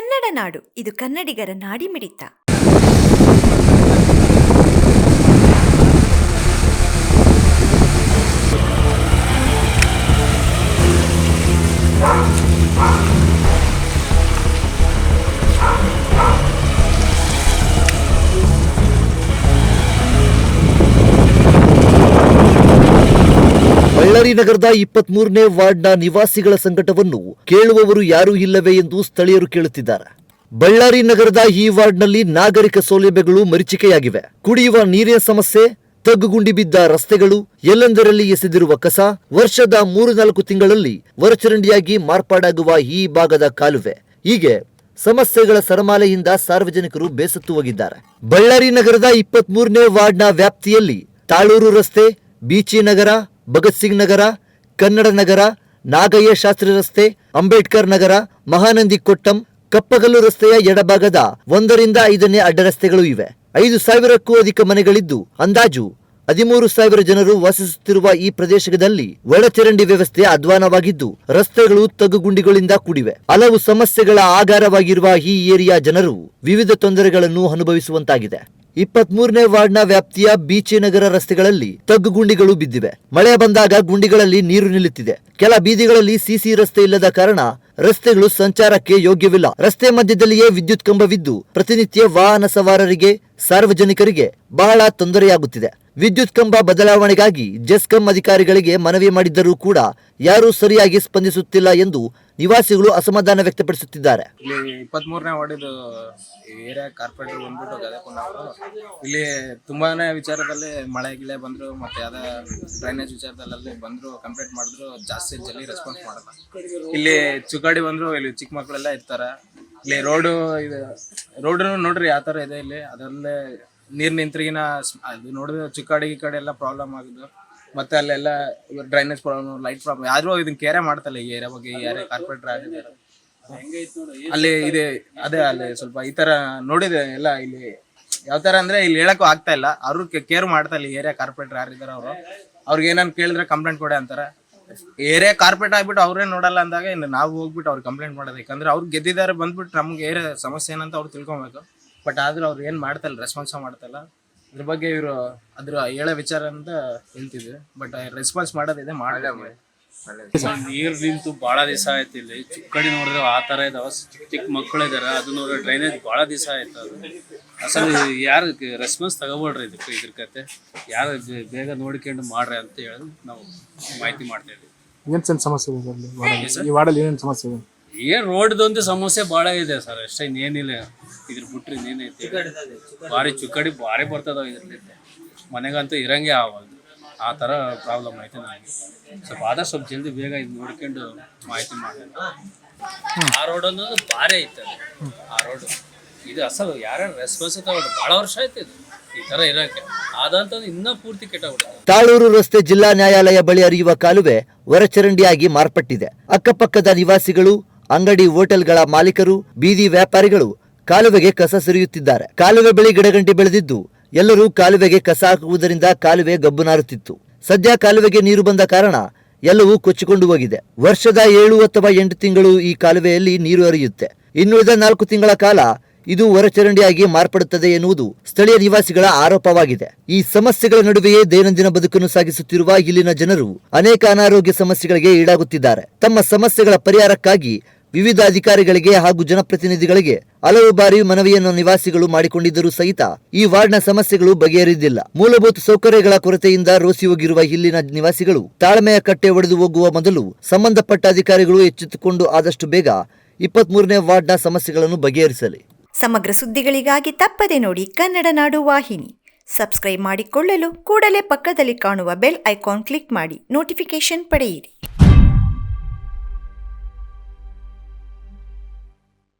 ಕನ್ನಡ ನಾಡು. ಇದು ಕನ್ನಡಿಗರ ನಾಡಿಮಿಡಿತ. ಬಳ್ಳಾರಿ ನಗರದ ಇಪ್ಪತ್ತ್ ಮೂರನೇ ವಾರ್ಡ್ನ ನಿವಾಸಿಗಳ ಸಂಕಟವನ್ನು ಕೇಳುವವರು ಯಾರೂ ಇಲ್ಲವೇ ಎಂದು ಸ್ಥಳೀಯರು ಕೇಳುತ್ತಿದ್ದಾರೆ. ಬಳ್ಳಾರಿ ನಗರದ ಈ ವಾರ್ಡ್ನಲ್ಲಿ ನಾಗರಿಕ ಸೌಲಭ್ಯಗಳು ಮರೀಚಿಕೆಯಾಗಿವೆ. ಕುಡಿಯುವ ನೀರಿನ ಸಮಸ್ಯೆ, ತಗ್ಗುಗುಂಡಿ ಬಿದ್ದ ರಸ್ತೆಗಳು, ಎಲ್ಲೆಂದರಲ್ಲಿ ಎಸೆದಿರುವ ಕಸ, ವರ್ಷದ ಮೂರು ನಾಲ್ಕು ತಿಂಗಳಲ್ಲಿ ವರಚರಂಡಿಯಾಗಿ ಮಾರ್ಪಾಡಾಗುವ ಈ ಭಾಗದ ಕಾಲುವೆ. ಹೀಗೆ ಸಮಸ್ಯೆಗಳ ಸರಮಾಲೆಯಿಂದ ಸಾರ್ವಜನಿಕರು ಬೇಸತ್ತು ಹೋಗಿದ್ದಾರೆ. ಬಳ್ಳಾರಿ ನಗರದ ಇಪ್ಪತ್ತ್ ಮೂರನೇ ವಾರ್ಡ್ನ ವ್ಯಾಪ್ತಿಯಲ್ಲಿ ತಾಳೂರು ರಸ್ತೆ ಬೀಚಿ ನಗರ ಭಗತ್ ಸಿಂಗ್ ನಗರ, ಕನ್ನಡ ನಗರ, ನಾಗಯ್ಯ ಶಾಸ್ತ್ರಿ ರಸ್ತೆ, ಅಂಬೇಡ್ಕರ್ ನಗರ, ಮಹಾನಂದಿ ಕೊಟ್ಟಂ, ಕಪ್ಪಗಲ್ಲು ರಸ್ತೆಯ ಎಡಭಾಗದ ಒಂದರಿಂದ ಐದನೇ ಅಡ್ಡರಸ್ತೆಗಳು ಇವೆ. ಐದು ಸಾವಿರಕ್ಕೂ ಅಧಿಕ ಮನೆಗಳಿದ್ದು, ಅಂದಾಜು ಹದಿಮೂರು ಸಾವಿರ ಜನರು ವಾಸಿಸುತ್ತಿರುವ ಈ ಪ್ರದೇಶದಲ್ಲಿ ಒಳಚರಂಡಿ ವ್ಯವಸ್ಥೆ ಅಧ್ವಾನವಾಗಿದ್ದು, ರಸ್ತೆಗಳು ತಗ್ಗುಗುಂಡಿಗಳಿಂದ ಕೂಡಿವೆ. ಹಲವು ಸಮಸ್ಯೆಗಳ ಆಗಾರವಾಗಿರುವ ಈ ಏರಿಯಾ ಜನರು ವಿವಿಧ ತೊಂದರೆಗಳನ್ನು ಅನುಭವಿಸುವಂತಾಗಿದೆ. ಇಪ್ಪತ್ತ್ ಮೂರನೇ ವಾರ್ಡ್ನ ವ್ಯಾಪ್ತಿಯ ಬೀಚಿ ನಗರ ರಸ್ತೆಗಳಲ್ಲಿ ತಗ್ಗು ಗುಂಡಿಗಳು ಬಿದ್ದಿವೆ. ಮಳೆ ಬಂದಾಗ ಗುಂಡಿಗಳಲ್ಲಿ ನೀರು ನಿಲ್ಲುತ್ತಿದೆ. ಕೆಲ ಬೀದಿಗಳಲ್ಲಿ ಸಿಸಿ ರಸ್ತೆ ಇಲ್ಲದ ಕಾರಣ ರಸ್ತೆಗಳು ಸಂಚಾರಕ್ಕೆ ಯೋಗ್ಯವಿಲ್ಲ. ರಸ್ತೆ ಮಧ್ಯದಲ್ಲಿಯೇ ವಿದ್ಯುತ್ ಕಂಬವಿದ್ದು ಪ್ರತಿನಿತ್ಯ ವಾಹನ ಸವಾರರಿಗೆ ಸಾರ್ವಜನಿಕರಿಗೆ ಬಹಳ ತೊಂದರೆಯಾಗುತ್ತಿದೆ. ವಿದ್ಯುತ್ ಕಂಬ ಬದಲಾವಣೆಗಾಗಿ ಜೆಸ್ಕಂ ಅಧಿಕಾರಿಗಳಿಗೆ ಮನವಿ ಮಾಡಿದ್ದರೂ ಕೂಡ ಯಾರೂ ಸರಿಯಾಗಿ ಸ್ಪಂದಿಸುತ್ತಿಲ್ಲ ಎಂದು ನಿವಾಸಿಗಳು ಅಸಮಾಧಾನ ವ್ಯಕ್ತಪಡಿಸುತ್ತಿದ್ದಾರೆ. ಇಲ್ಲಿ ಇಪ್ಪತ್ಮೂರನೇ ಏರಿಯಾ ಕಾರ್ಪೊರೇಟರ್ ಬಂದ್ಬಿಟ್ಟು ಗದಕುಂಡ ಅವರು ಇಲ್ಲಿ ತುಂಬಾನೇ ವಿಚಾರದಲ್ಲಿ ಮಳೆ ಗಿಳೆ ಬಂದ್ರು, ಮತ್ತೆ ಯಾವ್ದೇ ಡ್ರೈನೇಜ್ ವಿಚಾರದಲ್ಲಿ ಬಂದ್ರು, ಕಂಪ್ಲೇಂಟ್ ಮಾಡಿದ್ರು, ಜಾಸ್ತಿ ಜಲ್ದಿ ರೆಸ್ಪಾನ್ಸ್ ಮಾಡಲ್ಲ. ಇಲ್ಲಿ ಚುಕ್ಕಾಡಿ ಬಂದ್ರು, ಇಲ್ಲಿ ಚಿಕ್ಕ ಮಕ್ಕಳೆಲ್ಲ ಇರ್ತಾರೆ. ಇಲ್ಲಿ ರೋಡು ಇದು ರೋಡ್ ನೋಡ್ರಿ ಯಾವ ತರ ಇದೆ ಇಲ್ಲಿ. ಅದರಲ್ಲೇ ನೀರ್ ನಿಂತ್ರಿಗಿನ ಅದು ನೋಡಿದ್ರೆ ಈ ಕಡೆ ಎಲ್ಲ ಪ್ರಾಬ್ಲಮ್ ಆಗಿದ್ದು ಮತ್ತೆ ಅಲ್ಲೆಲ್ಲ ಡ್ರೈನೇಜ್ ಪ್ರಾಬ್ಲಮ್ ಲೈಟ್ ಪ್ರಾಬ್ಲಮ್ ಯಾರು ಇದನ್ನ ಕೇರೆ ಮಾಡ್ತಲ್ಲ ಈ ಏರಿಯಾ ಬಗ್ಗೆ ಏರಿಯಾ ಕಾರ್ಪೊರೇಟರ್ ಆಗಿದ್ದಾರೆ ಅಲ್ಲಿ ಇದೆ, ಅದೇ ಅಲ್ಲಿ ಸ್ವಲ್ಪ ಈ ತರ ನೋಡಿದೆ ಎಲ್ಲ ಇಲ್ಲಿ. ಯಾವ ತರ ಅಂದ್ರೆ ಇಲ್ಲಿ ಹೇಳಕ್ಕೂ ಆಗ್ತಾ ಇಲ್ಲ. ಅವ್ರು ಕೇರ್ ಮಾಡ್ತಾ ಇಲ್ಲ ಏರಿಯಾ ಕಾರ್ಪೊರೇಟರ್ ಯಾರಿದ್ದಾರೆ ಅವರು. ಅವ್ರಿಗೆ ಏನಾನ ಕೇಳಿದ್ರೆ ಕಂಪ್ಲೇಂಟ್ ಕೊಡೆ ಅಂತಾರೆ. ಏರಿಯಾ ಕಾರ್ಪೆಟ್ ಆಗ್ಬಿಟ್ಟು ಅವ್ರೇ ನೋಡಲ್ಲ ಅಂದಾಗ ಇನ್ನು ನಾವು ಹೋಗ್ಬಿಟ್ಟು ಅವ್ರು ಕಂಪ್ಲೇಂಟ್ ಮಾಡೋದು, ಯಾಕಂದ್ರೆ ಅವ್ರು ಗೆದ್ದಿದ್ದಾರೆ ಬಂದ್ಬಿಟ್ಟು ನಮ್ಗೆ ಏರಿಯಾ ಸಮಸ್ಯೆ ಏನಂತ ಅವ್ರು ತಿಳ್ಕೊಬೇಕು. ಬಟ್ ಆದ್ರೂ ಅವ್ರು ಏನ್ ಮಾಡ್ತಲ್ಲ ರೆಸ್ಪಾನ್ಸ್ ಮಾಡ್ತಲ್ಲ ಇದ್ರ ಬಗ್ಗೆ ಇವರು ಅದ್ರ ಹೇಳೋ ವಿಚಾರ ಅಂತ ಹೇಳ್ತಿದ್ರು. ಬಟ್ ರೆಸ್ಪಾನ್ಸ್ ಮಾಡೋದಿದೆ ಮಾಡಲ್ಲ ನೀರ್ ನಿಂತು ಬಹಳ ದಿವಸ ಆಯ್ತು ಇಲ್ಲಿ. ಚಿಕ್ಕಡಿ ನೋಡಿದ್ರೆ ಆ ತರ ಇದಾವ. ಚಿಕ್ಕ ಚಿಕ್ಕ ಮಕ್ಕಳು ಇದಾರೆ. ಅದು ನೋಡಿದ್ರೆ ಡ್ರೈನೇಜ್ ಬಹಳ ದಿವಸ ಆಯ್ತು ಅದು. ಅಸಲು ಯಾರು ರೆಸ್ಪಾನ್ಸ್ ತಗೋಬೇಡ್ರಿ ಇದಕ್ಕೆ ಇದ್ರ ಕತೆ. ಯಾರು ಬೇ- ಬೇಗ ನೋಡ್ಕೊಂಡು ಮಾಡ್ರಿ ಅಂತ ಹೇಳಿ ನಾವು ಮಾಹಿತಿ ಮಾಡ್ತಾ ಇದ್ವಿ ಏನ್ ಸಣ್ಣ ಸಮಸ್ಯೆ ಇದೆ ಈ ವಾರ್ಡಲ್ಲಿ ಏನೇನು ಸಮಸ್ಯೆ ಇದೆ? ಏನ್ ರೋಡ್ದೊಂದು ಸಮಸ್ಯೆ ಬಹಳ ಇದೆ ಸರ್. ಅಷ್ಟೇ ಇನ್ನೇನಿಲ್ಲ. ಇದ್ರ ಬಿಟ್ರೆ ಇನ್ನೇನೈತಿ? ಭಾರಿ ಚುಕ್ಕಡಿ ಭಾರಿ ಬರ್ತದ ಇದ್ರಲ್ಲಿ ಮನೆಗಂತೂ ಇರಂಗೆ ಆಗಲ್ದು ಆ ಥರ ಪ್ರಾಬ್ಲಮ್ ಐತೆ ನನಗೆ ಸ್ವಲ್ಪ ಆದಷ್ಟು ಸ್ವಲ್ಪ ಜಲ್ದಿ ಬೇಗ ಇದು ನೋಡ್ಕೊಂಡು ಮಾಹಿತಿ ಮಾಡಿ ಆ ರೋಡ್ ಅನ್ನೋದು ಭಾರಿ ಐತೆ. ಆ ರೋಡ್ ಇದು ಅಸಲು ಯಾರ್ಯಾರು ರೆಸ್ಪಾನ್ಸ್ ತಗೊಂಡು ಭಾಳ ವರ್ಷ ಆಯ್ತು ಇದು. ಈ ಪೂರ್ತಿ ತಾಳೂರು ರಸ್ತೆ ಜಿಲ್ಲಾ ನ್ಯಾಯಾಲಯ ಬಳಿ ಹರಿಯುವ ಕಾಲುವೆ ಹೊರಚರಂಡಿಯಾಗಿ ಮಾರ್ಪಟ್ಟಿದೆ. ಅಕ್ಕಪಕ್ಕದ ನಿವಾಸಿಗಳು, ಅಂಗಡಿ ಹೋಟೆಲ್ಗಳ ಮಾಲೀಕರು, ಬೀದಿ ವ್ಯಾಪಾರಿಗಳು ಕಾಲುವೆಗೆ ಕಸ ಸುರಿಯುತ್ತಿದ್ದಾರೆ. ಕಾಲುವೆ ಬಳಿ ಗಿಡಗಂಟಿ ಬೆಳೆದಿದ್ದು ಎಲ್ಲರೂ ಕಾಲುವೆಗೆ ಕಸ ಹಾಕುವುದರಿಂದ ಕಾಲುವೆ ಗಬ್ಬುನಾರುತ್ತಿತ್ತು. ಸದ್ಯ ಕಾಲುವೆಗೆ ನೀರು ಬಂದ ಕಾರಣ ಎಲ್ಲವೂ ಕೊಚ್ಚಿಕೊಂಡು ಹೋಗಿದೆ. ವರ್ಷದ ಏಳು ಅಥವಾ ಎಂಟು ತಿಂಗಳು ಈ ಕಾಲುವೆಯಲ್ಲಿ ನೀರು ಹರಿಯುತ್ತೆ. ಇನ್ನುಳಿದ ನಾಲ್ಕು ತಿಂಗಳ ಕಾಲ ಇದು ಹೊರಚರಂಡಿಯಾಗಿ ಮಾರ್ಪಡುತ್ತದೆ ಎನ್ನುವುದು ಸ್ಥಳೀಯ ನಿವಾಸಿಗಳ ಆರೋಪವಾಗಿದೆ. ಈ ಸಮಸ್ಯೆಗಳ ನಡುವೆಯೇ ದೈನಂದಿನ ಬದುಕನ್ನು ಸಾಗಿಸುತ್ತಿರುವ ಇಲ್ಲಿನ ಜನರು ಅನೇಕ ಅನಾರೋಗ್ಯ ಸಮಸ್ಯೆಗಳಿಗೆ ಈಡಾಗುತ್ತಿದ್ದಾರೆ. ತಮ್ಮ ಸಮಸ್ಯೆಗಳ ಪರಿಹಾರಕ್ಕಾಗಿ ವಿವಿಧ ಅಧಿಕಾರಿಗಳಿಗೆ ಹಾಗೂ ಜನಪ್ರತಿನಿಧಿಗಳಿಗೆ ಹಲವು ಬಾರಿ ಮನವಿಯನ್ನು ನಿವಾಸಿಗಳು ಮಾಡಿಕೊಂಡಿದ್ದರೂ ಸಹಿತ ಈ ವಾರ್ಡ್ನ ಸಮಸ್ಯೆಗಳು ಬಗೆಹರಿದಿಲ್ಲ. ಮೂಲಭೂತ ಸೌಕರ್ಯಗಳ ಕೊರತೆಯಿಂದ ರೋಸಿ ಹೋಗಿರುವ ಇಲ್ಲಿನ ನಿವಾಸಿಗಳು ತಾಳ್ಮೆಯ ಕಟ್ಟೆ ಒಡೆದು ಹೋಗುವ ಮೊದಲು ಸಂಬಂಧಪಟ್ಟ ಅಧಿಕಾರಿಗಳು ಎಚ್ಚೆತ್ತುಕೊಂಡು ಆದಷ್ಟು ಬೇಗ ಇಪ್ಪತ್ತ್ ಮೂರನೇ ವಾರ್ಡ್ನ ಸಮಸ್ಯೆಗಳನ್ನು ಬಗೆಹರಿಸಲಿ. ಸಮಗ್ರ ಸುದ್ದಿಗಳಿಗಾಗಿ ತಪ್ಪದೆ ನೋಡಿ ಕನ್ನಡ ನಾಡು ವಾಹಿನಿ. ಸಬ್ಸ್ಕ್ರೈಬ್ ಮಾಡಿಕೊಳ್ಳಲು ಕೂಡಲೇ ಪಕ್ಕದಲ್ಲಿ ಕಾಣುವ ಬೆಲ್ ಐಕಾನ್ ಕ್ಲಿಕ್ ಮಾಡಿ ನೋಟಿಫಿಕೇಶನ್ ಪಡೆಯಿರಿ.